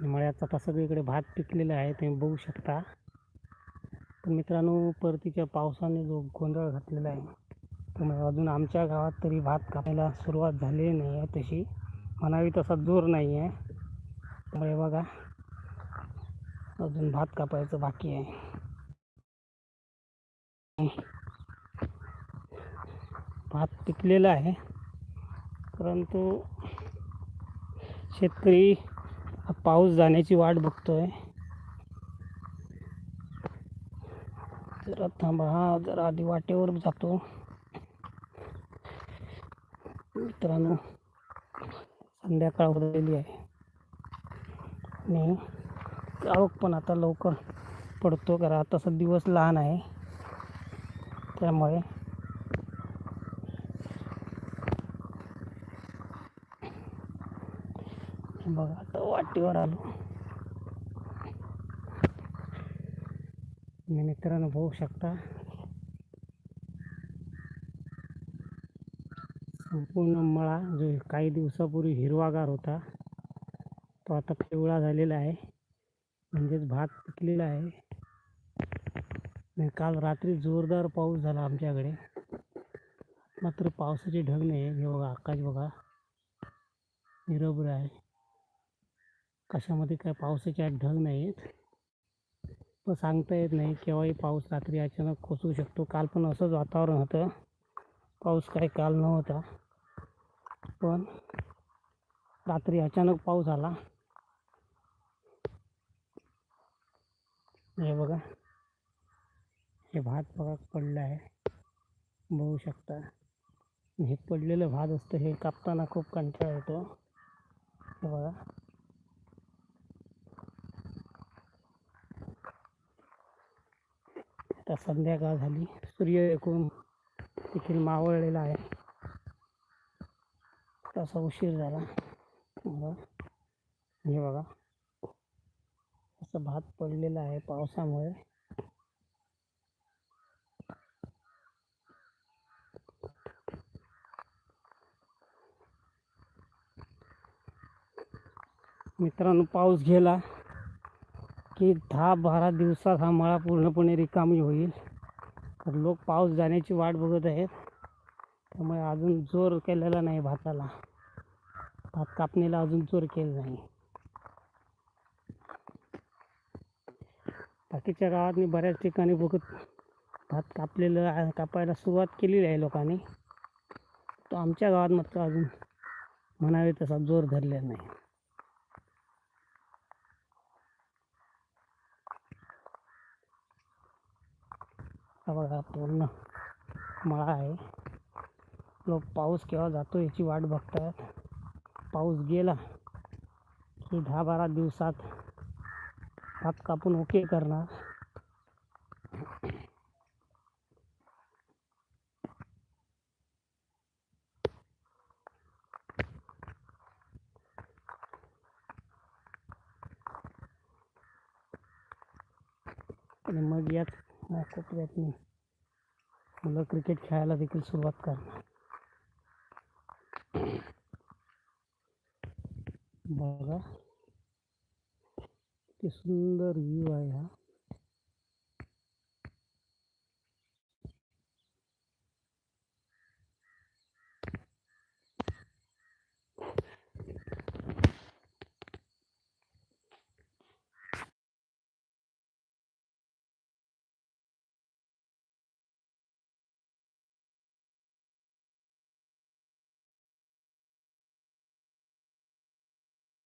मळ्याचा आता सगळीकडे भात पिकलेला आहे तुम्ही बघू शकता. पण मित्रांनो परतीच्या पावसाने जो गोंधळ घातलेला आहे त्यामुळे अजून आमच्या गावात तरी भात कापायला सुरुवात झालेली नाही आहे तशी. म्हणावी तसा जोर नाही आहे. त्यामुळे बघा अजून भात कापायचं बाकी आहे. भात पिकलेला आहे. परंतु शेतकरी हा पाऊस जाण्याची वाट बघतोय. जरा थांबा हा जरा आधी वाटेवर जातो. मित्रांनो संध्याकाळ उरलेली आहे. आणि काळोख पण आता लवकर पडतो कारण आता दिवस लहान आहे. त्यामुळे बघा आता वाटीवर आलो. मी मित्रांनो बघू शकता. संपूर्ण मळा जो काही दिवसापूर्वी हिरवागार होता तो आता पिवळा झालेला आहे. म्हणजेच भात पिकलेला आहे. आणि काल रात्री जोरदार पाऊस झाला आमच्याकडे. मात्र पावसाचे ढग नाही हे बघा आकाश बघा. निरभ्र आहे. कशामध्ये काय पावसाचे ढग नाही आहेत पण सांगता येत नाही केव्हाही पाऊस रात्री अचानक कोसळू शकतो. काल पण असंच वातावरण होतं. पाऊस काही काल नव्हता. पण रात्री अचानक पाऊस आला. हे बघा. हे भात बघा पडलं आहे. बघू शकता. हे पडलेलं भात असतं हे कापताना खूप कंटाळा येतो. हे बघा. आता संध्याकाळ झाली. सूर्य एकूण देखील मावळलेला आहे. तसा उशीर झाला. हे बघा. असं भात पडलेला आहे पावसामुळे. मित्रांनो पाऊस गेला. की दहा बारा दिवसात हा मळा पूर्णपणे रिकामी होईल. तर लोक पाऊस जाण्याची वाट बघत आहेत. त्यामुळे अजून जोर केलेला नाही भाताला. भात कापणीला अजून जोर केला नाही. बाकीच्या गावात मी बऱ्याच ठिकाणी बघत भात कापलेलं कापायला सुरुवात केलेली आहे लोकांनी. तो आमच्या गावात मात्र अजून म्हणावे तसा जोर धरलेला नाही. हा बघा पूर्ण मळा आहे. लोक पाऊस केव्हा जातो याची वाट बघतायत. पाऊस गेला की दहा बारा दिवसात हात कापून ओके करणार. आणि मग याच कोपऱ्यात प्रयत्न मुलं क्रिकेट खेला देखील सुरुवात करणार बघा किती सुंदर व्ह्यू हा